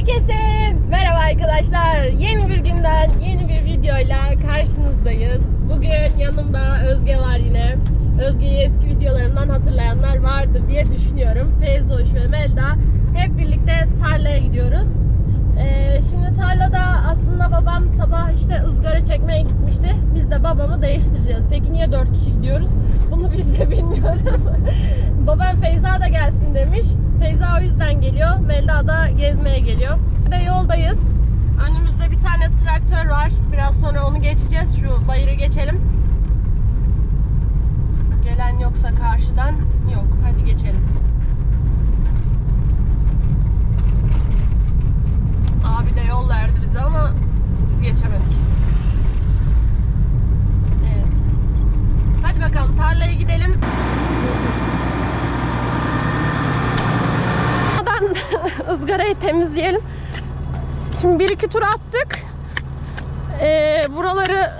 Herkese merhaba arkadaşlar. Yeni bir günden yeni bir videoyla karşınızdayız. Bugün yanımda Özge var yine. Özge'yi eski videolarından hatırlayanlar vardır diye düşünüyorum. Feyzoş ve Melda hep birlikte tarlaya gidiyoruz. Ee, şimdi tarlada aslında babam sabah işte ızgara çekmeye gitmişti. Biz de babamı değiştireceğiz. Peki niye dört kişi gidiyoruz? Bunu biz de bilmiyoruz. babam Feyza da gelsin demiş. Feyza o yüzden geliyor. Melda da gezmeye geliyor. Bir de yoldayız. Önümüzde bir tane traktör var. Biraz sonra onu geçeceğiz. Şu bayırı geçelim. Gelen yoksa karşıdan yok. Hadi geçelim. Abi de yol verdi bize ama biz geçemedik. Evet. Hadi bakalım tarlaya gidelim. Buradan ızgarayı temizleyelim. Şimdi bir iki tur attık. Ee, buraları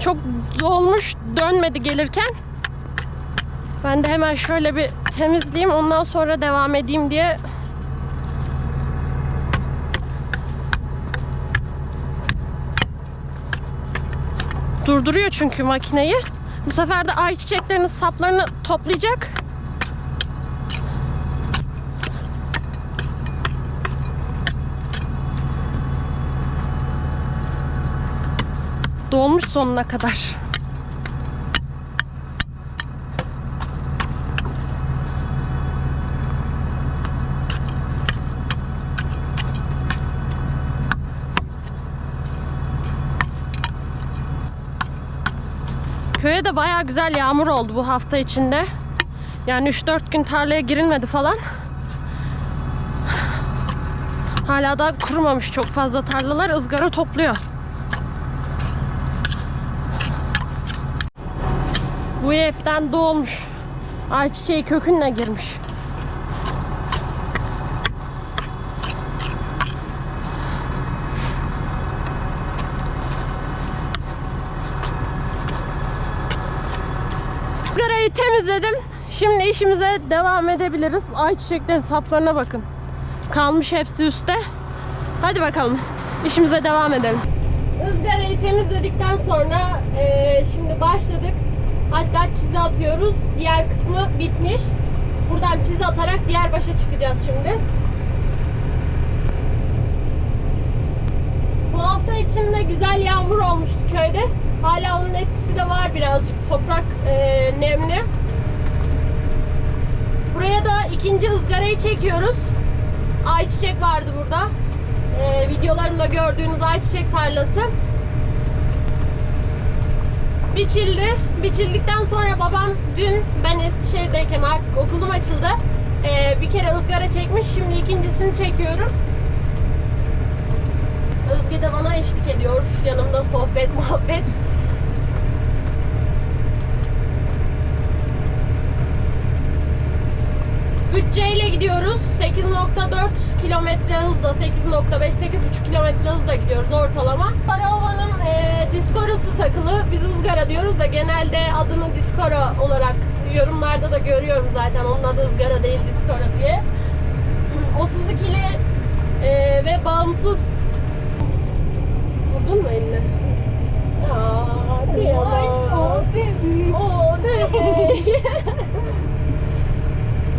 çok dolmuş dönmedi gelirken. Ben de hemen şöyle bir temizleyeyim ondan sonra devam edeyim diye durduruyor çünkü makineyi. Bu sefer de ayçiçeklerinin saplarını toplayacak. Dolmuş sonuna kadar. Köye de baya güzel yağmur oldu bu hafta içinde. Yani 3-4 gün tarlaya girilmedi falan. Hala da kurumamış çok fazla tarlalar ızgara topluyor. Bu hepten dolmuş. Ayçiçeği kökünle girmiş. Izgarayı temizledim. Şimdi işimize devam edebiliriz. Ayçiçeklerin saplarına bakın. Kalmış hepsi üstte. Hadi bakalım. İşimize devam edelim. Izgarayı temizledikten sonra eee, şimdi başladık. Hatta çizi atıyoruz. Diğer kısmı bitmiş. Buradan çizi atarak diğer başa çıkacağız şimdi. Bu hafta içinde güzel yağmur olmuştu köyde. Hala onun etkisi de var birazcık. Toprak eee, nemli. Buraya da ikinci ızgarayı çekiyoruz. Ayçiçek vardı burada. Eee videolarımda gördüğünüz ayçiçek tarlası. Biçildi. Biçildikten sonra babam dün ben Eskişehir'deyken artık okulum açıldı. Eee, bir kere ızgara çekmiş. Şimdi ikincisini çekiyorum. Özge de bana eşlik ediyor. Yanımda sohbet, muhabbet. Bütçeyle gidiyoruz. 8.4 kilometre hızla, 8.5, 8.5 kilometre hızla gidiyoruz ortalama. Karaova'nın e, diskorosu takılı. Biz ızgara diyoruz da genelde adını diskora olarak yorumlarda da görüyorum zaten. Onun adı ızgara değil diskora diye. 32'li e, ve bağımsız Vurdun mu elini? Aa, kıyamam. O bebek.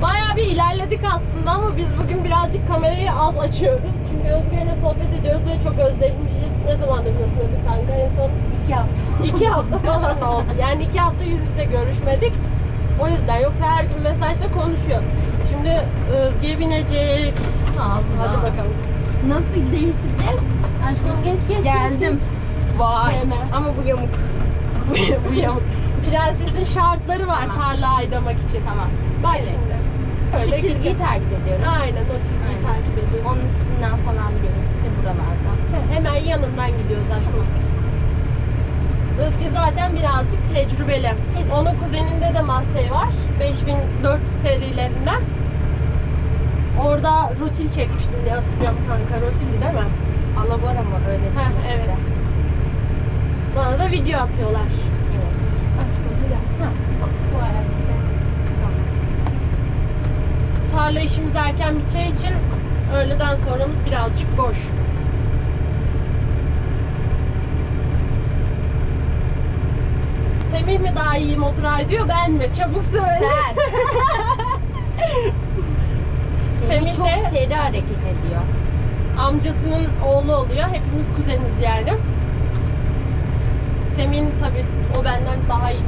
Bayağı bir ilerledik aslında ama biz bugün birazcık kamerayı az açıyoruz. Çünkü Özge ile sohbet ediyoruz ve çok özleşmişiz. Ne zaman da görüşmedik kanka? En son İki hafta. iki hafta falan oldu. Yani iki hafta yüz yüze görüşmedik. O yüzden yoksa her gün mesajda konuşuyoruz. Şimdi Özge binecek. Allah. Hadi bakalım. Nasıl değiştireceğiz? Aşkım geç geç. Geldim. Vay. Hemen. Ama bu yamuk. bu, bu yamuk. Prensesin şartları var Tamam. tarla aydamak için. Tamam. Bak Evet. Şimdi. Şu Öyle çizgiyi gideceğim. takip ediyorum. Aynen o çizgiyi Aynen. takip ediyorsun. Onun üstünden falan değil. De buralardan. He, Hemen yanından gidiyoruz aşkım. Özge zaten birazcık tecrübeli. Evet. Onun kuzeninde de Massey var. 5400 serilerinden. Orada rutil çekmiştin diye hatırlıyorum kanka. Rutildi değil mi? Alabora mı öyle bir şey işte. evet. Bana da video atıyorlar. Evet. Aşkım bir dakika. Heh, bak, Bu ayak sen. Tamam. Tarla işimiz erken biteceği için Öğleden sonramız birazcık boş. Semih mi daha iyi motor ediyor ben mi? Çabuk söyle. Sen. Semih Semih çok de- seri hareket ediyor. amcasının oğlu oluyor. Hepimiz kuzeniz yani. Semih'in tabii o benden daha iyi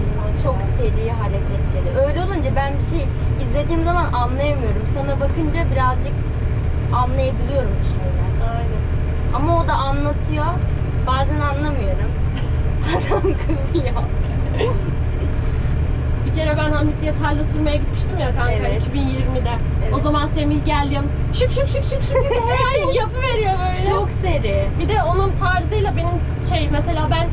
Çok seri hareketleri. Öyle olunca ben bir şey izlediğim zaman anlayamıyorum. Sana bakınca birazcık anlayabiliyorum bir şeyler. Aynen. Ama o da anlatıyor. Bazen anlamıyorum. Adam kızıyor. Bir kere ben Hamitli'ye tarla sürmeye gitmiştim ya kanka Evet. 2020'de. Evet. O zaman Semih geldi yanıma, şık şık şık şık şık diye hemen yapıveriyor böyle. Çok seri. Bir de onun tarzıyla benim şey mesela ben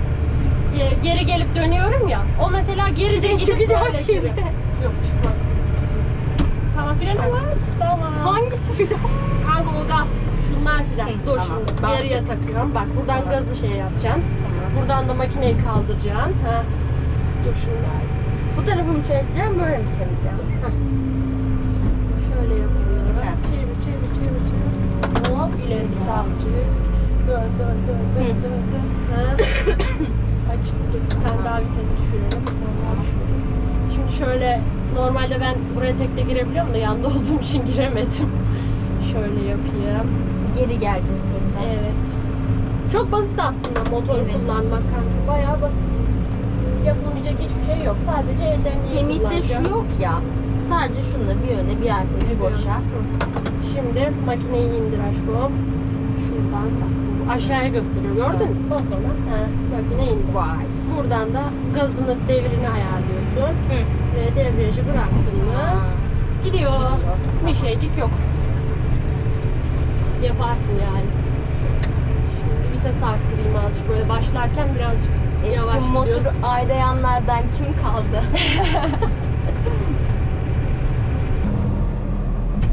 geri gelip dönüyorum ya. O mesela gerice gidip çıkacak şimdi. geri- Yok çıkmaz. Tamam freni bas. Tamam. Hangisi filan? Kanka o gaz. Şunlar fren. Dur tamam. şimdi. Bas. Geriye takıyorum. Bak buradan Tamam. gazı şey yapacaksın. Tamam. Buradan da makineyi kaldıracaksın. Ha. Dur şimdi. Bu tarafımı çevireceğim, böyle mi çevireceğim? Şöyle yapıyorum. Ha. Çevir çevir çevir çevir. Hop ileri git. Dön dön dön dön dön dön. Ha. Açık dur. Bir tane daha vites düşürelim. Bir tane daha düşürelim. Şimdi şöyle normalde ben buraya tekte girebiliyorum da yanda olduğum için giremedim. Şöyle yapayım. Geri geleceğiz tekrar. Evet. Çok basit aslında motor Evet. kullanmak kanka. Bayağı basit. Yapılmayacak hiçbir şey yok. Sadece ellerini iyi Semih'te şu yok ya. Sadece şunda bir yöne bir arkaya bir boşa. Şimdi makineyi indir aşkım. Şuradan bak. Aşağıya gösteriyor gördün mü? Bas ona. He, makine indi. Vay. Buradan da gazını, devrini ayarlıyorsun. Hı. Ve debriyajı bıraktın mı gidiyor. Bir şeycik yok. Yaparsın yani. Şimdi vites arttırayım azıcık. Böyle başlarken birazcık yavaş Eski motor gidiyorsun. aydayanlardan kim kaldı?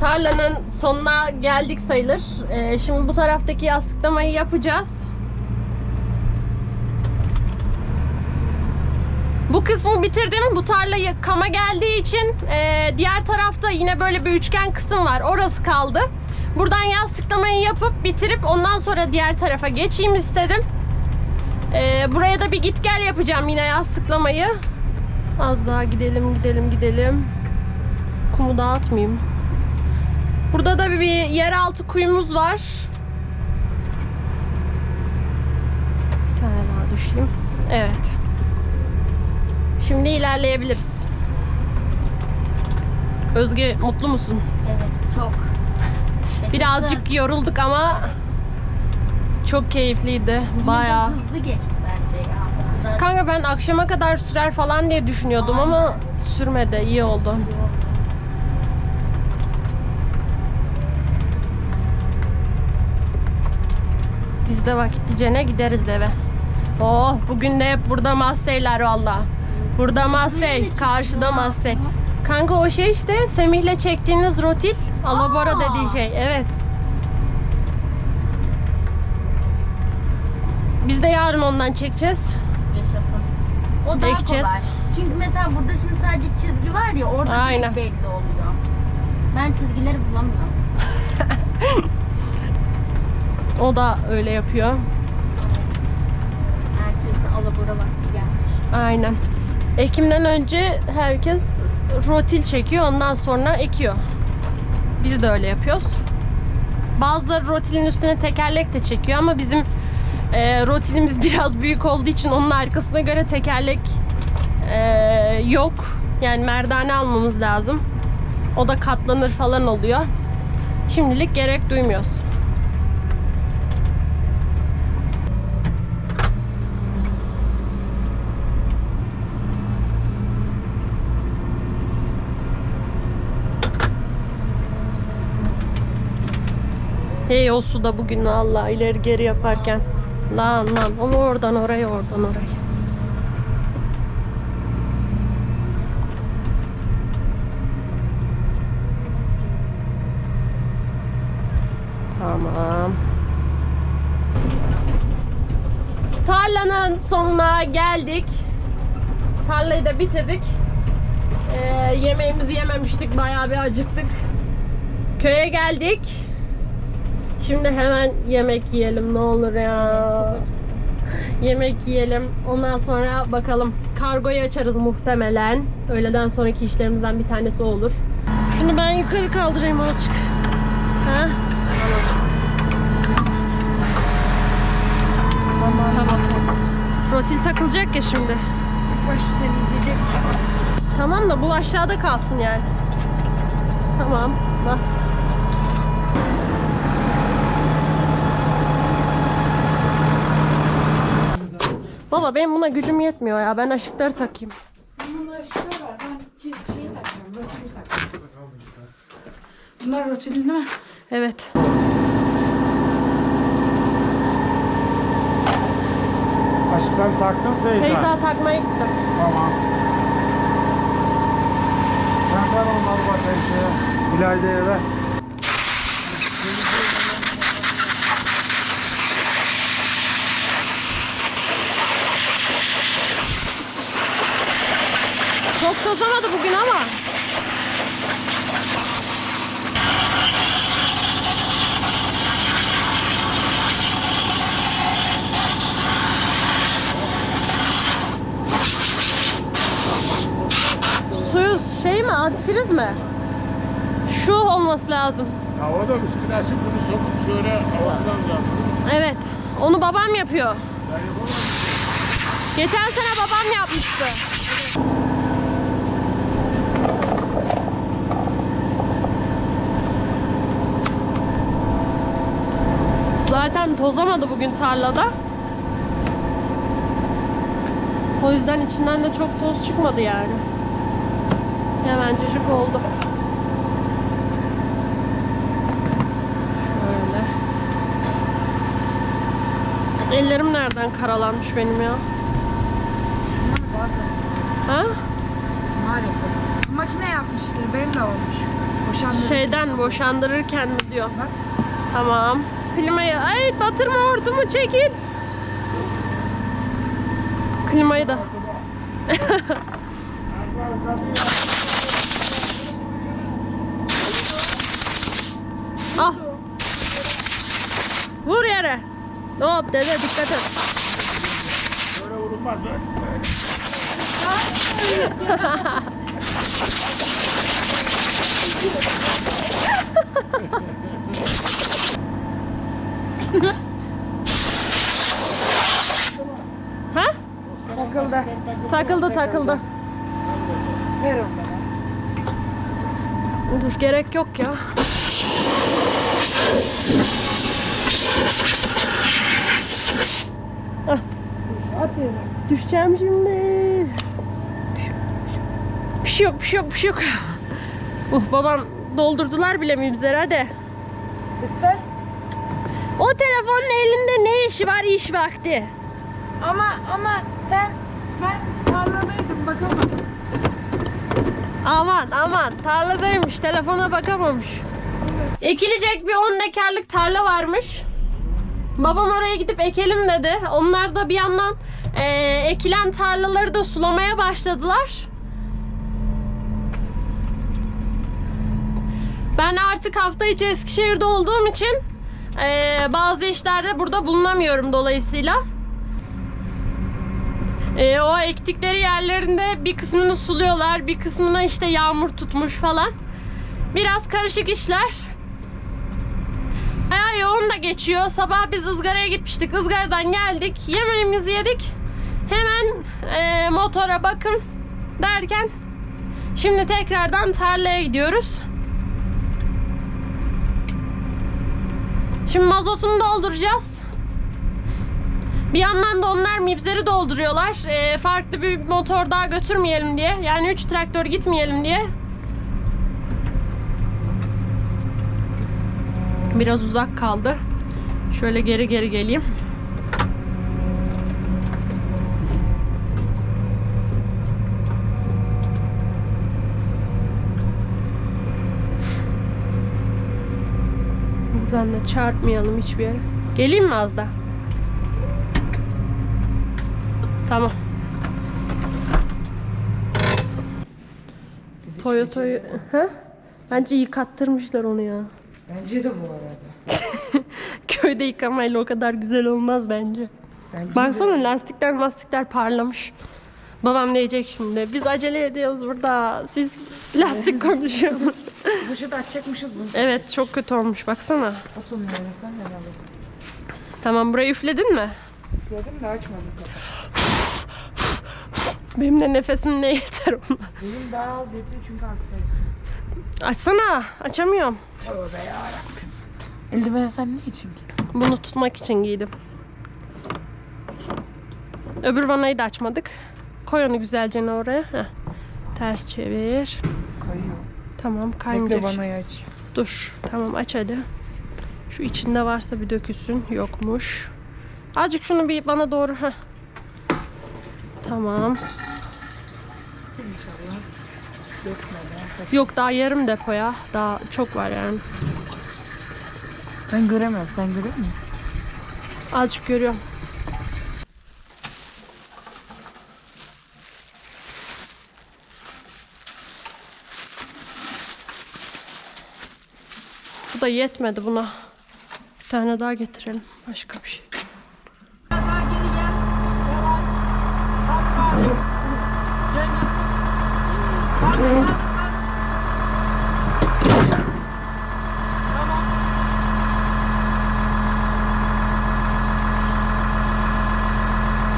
Tarlanın sonuna geldik sayılır. Ee, şimdi bu taraftaki yastıklamayı yapacağız. Bu kısmı bitirdim. Bu tarla kama geldiği için e, diğer tarafta yine böyle bir üçgen kısım var. Orası kaldı. Buradan yastıklamayı yapıp bitirip ondan sonra diğer tarafa geçeyim istedim. Ee, buraya da bir git gel yapacağım yine yastıklamayı. Az daha gidelim gidelim gidelim. Kumu dağıtmayayım. Burada da bir yeraltı kuyumuz var. Bir tane daha düşeyim. Evet. Şimdi ilerleyebiliriz. Özge mutlu musun? evet çok. Birazcık yorulduk ama çok keyifliydi. Bayağı. Hızlı geçti bence ya. Kanka ben akşama kadar sürer falan diye düşünüyordum ama sürmedi. iyi oldu. Biz de vakitlicene gideriz eve. Oh bugün de hep burada Massey'ler valla. Burada Massey, karşıda Massey. Kanka o şey işte Semih'le çektiğiniz rotil, alabora Aa. dediği şey. Evet. Biz de yarın ondan çekeceğiz. Yaşasın. O daha Ekeceğiz. kolay. Çünkü mesela burada şimdi sadece çizgi var ya orada Aynen. direkt belli oluyor. Ben çizgileri bulamıyorum. O da öyle yapıyor. Herkesin alabora vakti gelmiş. Aynen. Ekimden önce herkes rotil çekiyor ondan sonra ekiyor. Biz de öyle yapıyoruz. Bazıları rotilin üstüne tekerlek de çekiyor ama bizim e, rotilimiz biraz büyük olduğu için onun arkasına göre tekerlek e, yok. Yani merdane almamız lazım. O da katlanır falan oluyor. Şimdilik gerek duymuyoruz. Hey o suda bugün Allah ileri geri yaparken. Lan lan ama oradan oraya oradan oraya. Tamam. Tarlanın sonuna geldik. Tarlayı da bitirdik. Ee, yemeğimizi yememiştik. Bayağı bir acıktık. Köye geldik. Şimdi hemen yemek yiyelim ne olur ya. Yemek yiyelim. Ondan sonra bakalım. Kargoyu açarız muhtemelen. Öğleden sonraki işlerimizden bir tanesi olur. Şunu ben yukarı kaldırayım azıcık. Ha? Tamam. Rotil takılacak ya şimdi. Başı temizleyecek Tamam da bu aşağıda kalsın yani. Tamam. Bas. Baba benim buna gücüm yetmiyor ya. Ben ışıkları takayım. Bunun ışıkları var. Ben şeyi takacağım. Rotili takacağım. Bunlar rotili değil mi? Evet. Aşktan taktın Feyza. Feyza takmaya gitti. Tamam. Sen ver onları bakayım şeye. İlayda'ya ver. Tozamadı bugün ama. Suyu şey mi? Antifriz mi? Şu olması lazım. Ya o da üstüne açıp bunu sokup şöyle havasından uzatıyor. Evet. Onu babam yapıyor. Sen yapamazsın. Geçen sene babam yapmıştı. Zaten tozamadı bugün tarlada. O yüzden içinden de çok toz çıkmadı yani. Hemencecik oldu. Şöyle. Ellerim nereden karalanmış benim ya? Şunlar bazı. Ha? Yapıyor. Makine yapmıştır. Benim de olmuş. Boşandı. Şeyden boşandırırken mi diyor. Bak. Tamam. Klimayı, ay batırma hortumu çekil. Klimayı da. Al. Vur yere. Hop dede dikkat et. Böyle vurulmaz. Böyle. Ha? Takıldı. Takıldı takıldı. Ver. Dur gerek yok ya. Yerine. Düşeceğim şimdi. Bir şey yok, bir şey yok, bir şey yok. Uh babam doldurdular bile mibzeri hadi. Kız sen. O telefonun elinde ne işi var iş vakti? Ama ama sen ben tarladaydım bakamadım. Aman aman tarladaymış telefona bakamamış. Ekilecek bir 10 dekarlık tarla varmış. Babam oraya gidip ekelim dedi. Onlar da bir yandan eee, ekilen tarlaları da sulamaya başladılar. Ben artık hafta içi Eskişehir'de olduğum için eee, bazı işlerde burada bulunamıyorum dolayısıyla. Eee, o ektikleri yerlerinde bir kısmını suluyorlar, bir kısmına işte yağmur tutmuş falan. Biraz karışık işler. Bayağı yoğun da geçiyor. Sabah biz ızgaraya gitmiştik. Izgaradan geldik. Yemeğimizi yedik. Hemen eee, motora bakım derken şimdi tekrardan tarlaya gidiyoruz. Şimdi mazotunu dolduracağız. Bir yandan da onlar mibzeri dolduruyorlar. Eee, farklı bir motor daha götürmeyelim diye. Yani 3 traktör gitmeyelim diye. Biraz uzak kaldı. Şöyle geri geri geleyim. Buradan da çarpmayalım hiçbir yere. Geleyim mi az da? Tamam. Toyota'yı... Ha? Bence yıkattırmışlar onu ya. Bence de bu arada. Köyde yıkamayla o kadar güzel olmaz bence. Baksana lastikler lastikler parlamış. Babam diyecek şimdi. Biz acele ediyoruz burada. Siz lastik konuşuyorsunuz. Dışı da açacakmışız bunu. evet çok kötü olmuş baksana. Oturmuyor sen herhalde. Tamam burayı üfledin mi? Üfledim de açmadım. Benim de nefesim ne yeter ona. Benim daha az yetiyor çünkü hastayım. Açsana. Açamıyorum. Tövbe yarabbim. Eldiveni sen ne için giydin? Bunu tutmak için giydim. Öbür vanayı da açmadık. Koy onu güzelce oraya. Heh. Ters çevir. Kayıyor. Tamam kaymayacak. vanayı aç. Dur. Tamam aç hadi. Şu içinde varsa bir dökülsün. Yokmuş. Azıcık şunu bir bana doğru. Heh. Tamam. İnşallah. Dökmeden. Yok daha yarım depoya. Daha çok var yani. Ben göremem. Sen görüyor musun? Azıcık görüyorum. Da yetmedi buna. Bir tane daha getirelim. Başka bir şey.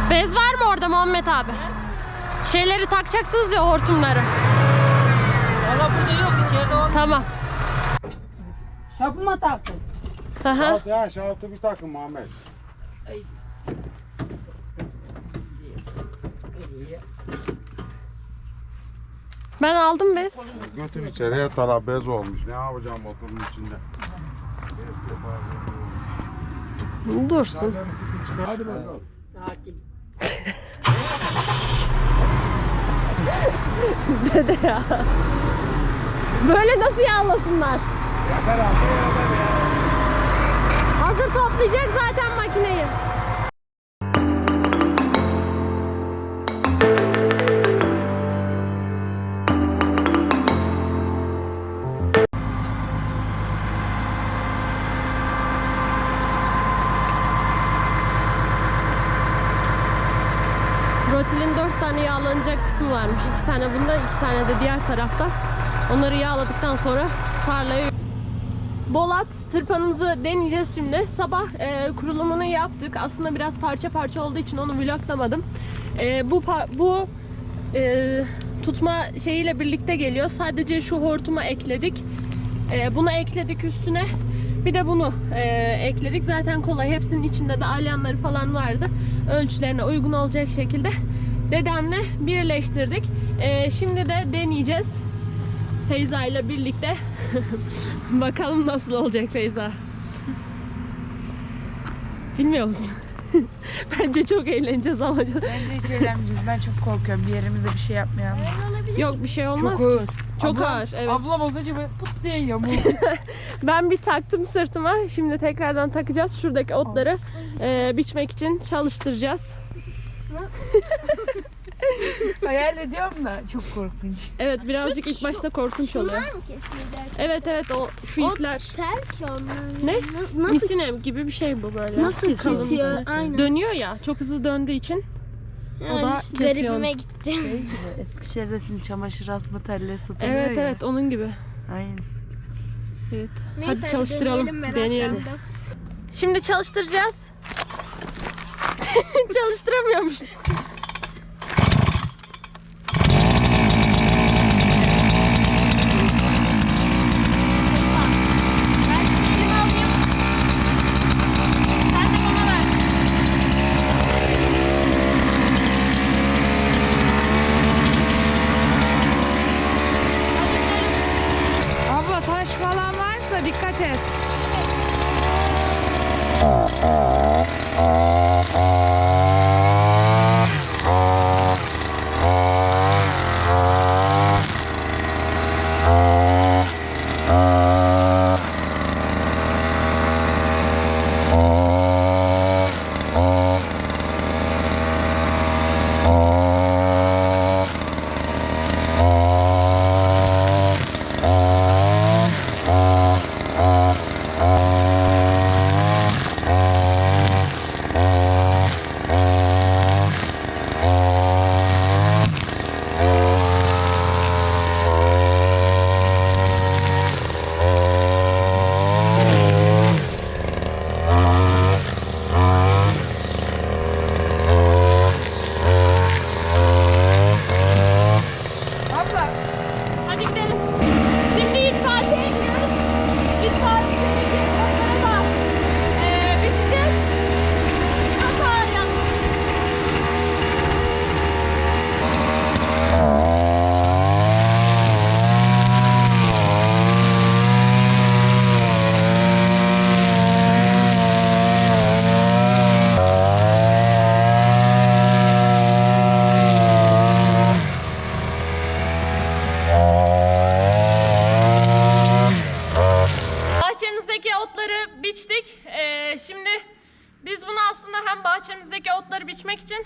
Bez var mı orada Muhammed abi? Şeyleri takacaksınız ya hortumları. Valla burada yok içeride on. Tamam. Şapıma taktın. Hı hı. Şaltı ya şaltı bir takım Ahmet. Ben aldım bez. Götür içeri her taraf bez olmuş. Ne yapacağım motorun içinde? Dursun. Hadi bakalım. Sakin. Dede ya. Böyle nasıl yağlasınlar? Hazır toplayacak zaten makineyi. Rotilin 4 tane yağlanacak kısmı varmış. 2 tane bunda, 2 tane de diğer tarafta. Onları yağladıktan sonra tarlaya Bolat tırpanımızı deneyeceğiz şimdi. Sabah e, kurulumunu yaptık. Aslında biraz parça parça olduğu için onu vloglamadım. E, bu bu e, tutma şeyiyle birlikte geliyor. Sadece şu hortuma ekledik. E, bunu ekledik üstüne. Bir de bunu e, ekledik. Zaten kolay. Hepsinin içinde de alyanları falan vardı. Ölçülerine uygun olacak şekilde dedemle birleştirdik. E, şimdi de deneyeceğiz. Feyza ile birlikte. Bakalım nasıl olacak Feyza. Bilmiyor musun? Bence çok eğleneceğiz ama. Bence hiç eğlenmeyeceğiz. Ben çok korkuyorum. Bir yerimizde bir şey yapmayalım. Yok bir şey olmaz Çok ki. ağır. Çok Ablam- ağır. Evet. Ablam az önce böyle pıt diye yamuldu. Ben bir taktım sırtıma. Şimdi tekrardan takacağız. Şuradaki otları e, biçmek için çalıştıracağız. Hayal ediyorum da çok korkunç. Evet birazcık ilk başta korkunç oluyor. mı kesiyor Evet evet o şu O ipler. Tel ki onlar. Ne? Nasıl, Misinem gibi bir şey bu böyle. nasıl Kalın kesiyor? misine. Aynen. Dönüyor ya çok hızlı döndüğü için o da kesiyor. Garibime gitti. Şey gibi Eskişehir'de şimdi çamaşır asma telleri satılıyor Evet ya. evet onun gibi. Aynısı. Evet. Neyse, hadi çalıştıralım. deneyelim, Deneyelim. meraklandım. Şimdi çalıştıracağız. Çalıştıramıyormuşuz.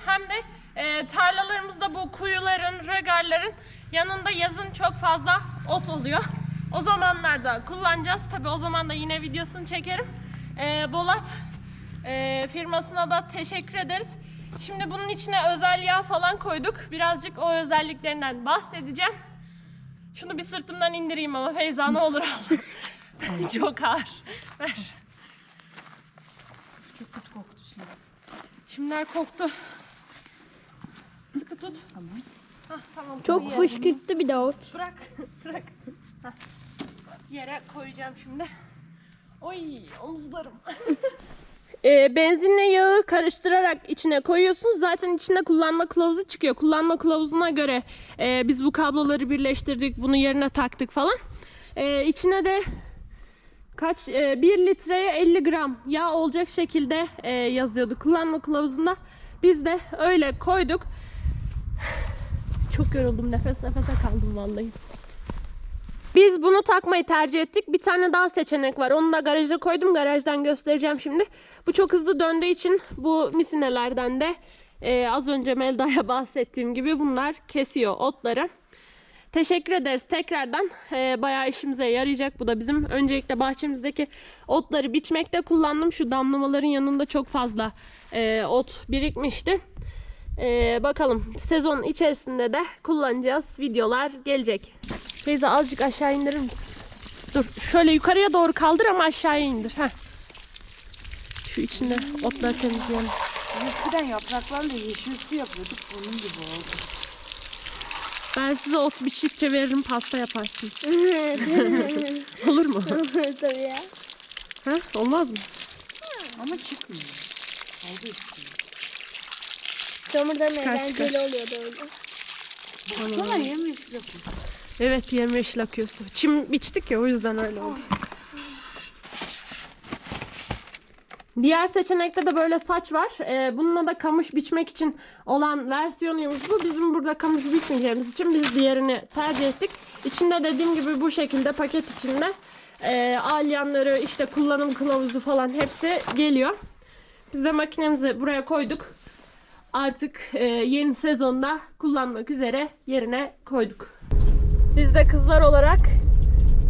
Hem de e, tarlalarımızda bu kuyuların, rögarların yanında yazın çok fazla ot oluyor. O zamanlarda kullanacağız. Tabi o zaman da yine videosunu çekerim. E, Bolat e, firmasına da teşekkür ederiz. Şimdi bunun içine özel yağ falan koyduk. Birazcık o özelliklerinden bahsedeceğim. Şunu bir sırtımdan indireyim ama Feyza ne olur al. Çok ağır. Ver. Çok kötü koktu şimdi. Çimler koktu. Sıkı tut. Tamam. Hah, tamam. Çok fışkırttı bir de ot. Bırak. Bırak. Hah. Yere koyacağım şimdi. Oy omuzlarım. E, benzinle yağı karıştırarak içine koyuyorsunuz. Zaten içinde kullanma kılavuzu çıkıyor. Kullanma kılavuzuna göre e, biz bu kabloları birleştirdik, bunu yerine taktık falan. E, içine de kaç e, 1 litreye 50 gram yağ olacak şekilde e, yazıyordu kullanma kılavuzunda. Biz de öyle koyduk. Çok yoruldum. Nefes nefese kaldım vallahi. Biz bunu takmayı tercih ettik. Bir tane daha seçenek var. Onu da garaja koydum. Garajdan göstereceğim şimdi. Bu çok hızlı döndüğü için bu misinelerden de e, az önce Melda'ya bahsettiğim gibi bunlar kesiyor otları. Teşekkür ederiz tekrardan. E, bayağı işimize yarayacak. Bu da bizim öncelikle bahçemizdeki otları biçmekte kullandım. Şu damlamaların yanında çok fazla e, ot birikmişti. E, bakalım sezon içerisinde de kullanacağız. Videolar gelecek. Feyza azıcık aşağı indirir misin? Dur şöyle yukarıya doğru kaldır ama aşağıya indir. Heh. Şu içinde otları temizleyelim. Eskiden yapraklarla yeşil su yapıyorduk. Bunun gibi oldu. Ben size ot biçtikçe veririm pasta yaparsınız. Olur mu? Tabii ya. Ha? Olmaz mı? Ama çıkmıyor. Kaldı üstüne. Çamurdan Çıkar, eğlenceli çıkar. oluyordu öyle. Baksana yemyeşil yapıyor. Evet yemyeşil akıyorsun. Çim biçtik ya o yüzden öyle oldu. Diğer seçenekte de böyle saç var. Ee, bununla da kamış biçmek için olan versiyonuymuş bu. Bizim burada kamış biçmeyeceğimiz için biz diğerini tercih ettik. İçinde dediğim gibi bu şekilde paket içinde e, alyanları işte kullanım kılavuzu falan hepsi geliyor. Biz de makinemizi buraya koyduk. Artık e, yeni sezonda kullanmak üzere yerine koyduk. Biz de kızlar olarak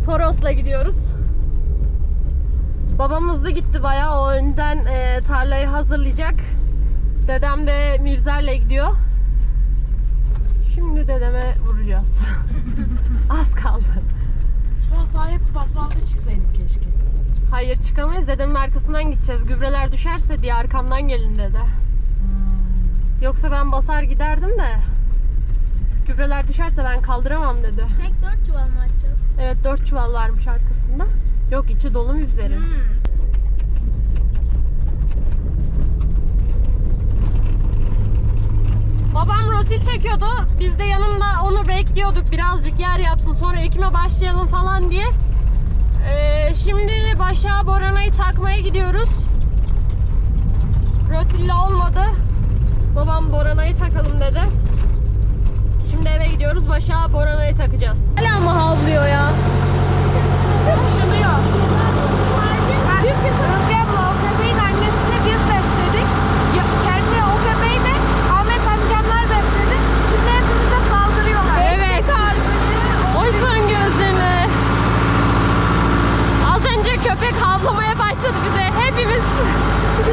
Toros'la gidiyoruz. Babamız da gitti bayağı. O önden e, tarlayı hazırlayacak. Dedem de Mivzer'le gidiyor. Şimdi dedeme vuracağız. Az kaldı. Şu an sahaya bir asfalta çıksaydık keşke. Hayır çıkamayız. Dedemin arkasından gideceğiz. Gübreler düşerse diye arkamdan gelin dedi. Yoksa ben basar giderdim de. Gübreler düşerse ben kaldıramam dedi. Tek dört çuval mı açacağız? Evet dört çuval varmış arkasında. Yok içi dolu Mivzer'in. Hmm. Babam rotil çekiyordu. Biz de yanında onu bekliyorduk. Birazcık yer yapsın. Sonra ekime başlayalım falan diye. Ee, şimdi başa Borana'yı takmaya gidiyoruz. Rotille olmadı. Babam Borana'yı takalım dedi. Şimdi eve gidiyoruz. Başa Borana'yı takacağız. Hala mı havlıyor ya? Şınıyor. Çünkü Özge abla o köpeğin annesini biz besledik. Ya, kendi o köpeği de Ahmet amcamlar besledi. Şimdi hepimize saldırıyorlar. Evet. Oysan gözünü. Az önce köpek havlamaya başladı bize. Hepimiz.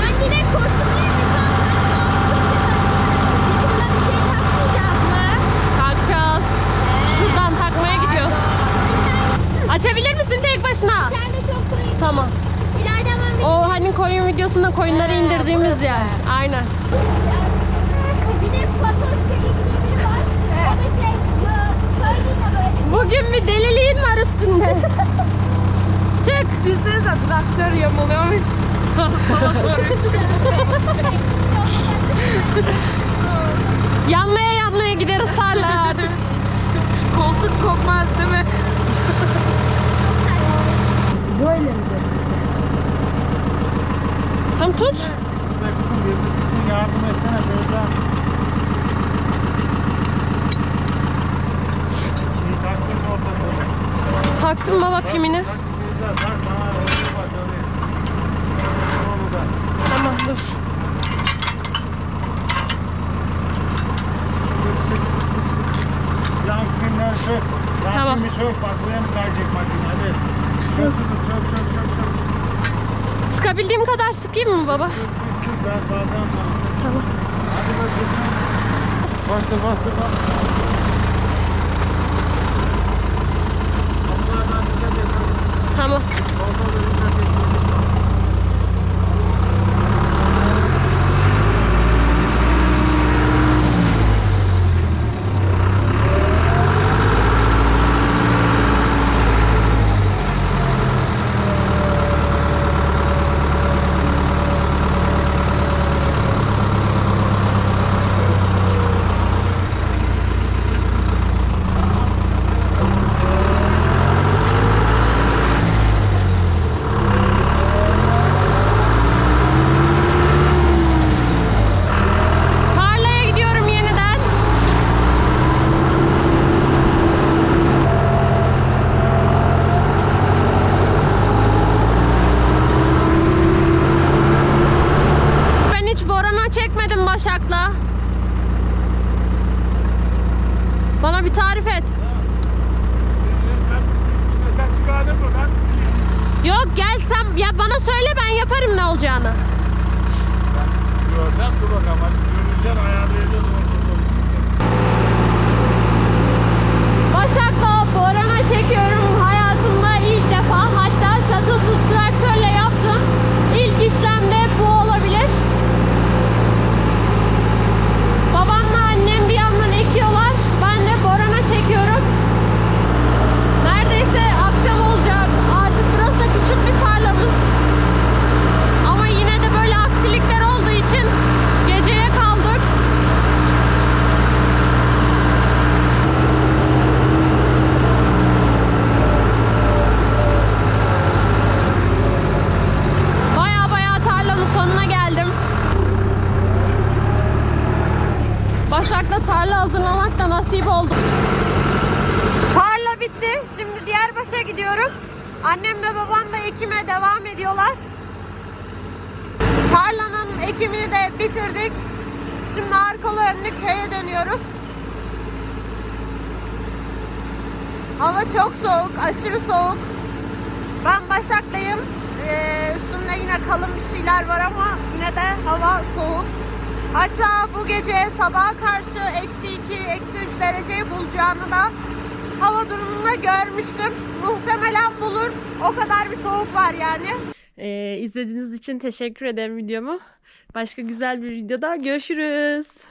Ben yine koştum diye bir şey bir şey takmayacağız mı? Takacağız. Şuradan takmaya gidiyoruz. Açabilir misin tek başına? Sen de çok koyun. Tamam. İlayda ben O hani koyun videosunda koyunları indirdiğimiz yer. Aynen. Bir de Fatoş Çelik diye biri var. O da şey, de böyle şey. Bugün bir deliliğin var üstünde. Çık. Düşünsenize traktör yamuluyormuş. Yanlaya yanlaya gideriz tarlaya artık. Koltuk kopmaz değil mi? Böyle mi? Tam tut. Yardım etsene böyle. Taktım baba pimini. Pinleri sök. Yan Tamam. sök. Bak buraya mı kayacak makine? Hadi. Sök sök sök sök sök. Sıkabildiğim kadar sıkayım mı baba? Sık sık. Ben sağdan sonra sık. Tamam. Hadi bak kızım. Bastır bastır bastır. Tamam. Tarlaya gidiyorum yeniden. Ben hiç Boran'a çekmedim Başak'la. Bana bir tarif et. Sen? Yok gelsem ya bana söyle ben yaparım ne olacağını. Görsem dur bakalım. Görüneceğim ayarlayacağız. Başak'la Boran'a çekiyorum hayatımda ilk defa. Hatta şatılsız traktörle yaptım. İlk işlemde bu olabilir. Babamla annem bir yandan ekiyorlar. Ben de Boran'a çekiyorum. Neredeyse akşam olacak. Artık burası da küçük bir tarlamız. Ama yine de böyle aksilikler olduğu için geceye kaldık. Baya baya tarlanın sonuna geldim. Başak'la tarla hazırlamak da nasip oldu. Tarla bitti. Şimdi diğer başa gidiyorum. Annem ve babam da ekime devam ediyorlar. Tarlanın ekimini de bitirdik. Şimdi arkalı önlü köye dönüyoruz. Hava çok soğuk, aşırı soğuk. Ben Başak'layım. Ee, üstümde yine kalın bir şeyler var ama yine de hava soğuk. Hatta bu gece sabaha karşı eksi 2, eksi 3 dereceyi bulacağını da hava durumunda görmüştüm. Muhtemelen bulur. O kadar bir soğuk var yani. Ee, izlediğiniz için teşekkür ederim videomu. Başka güzel bir videoda görüşürüz.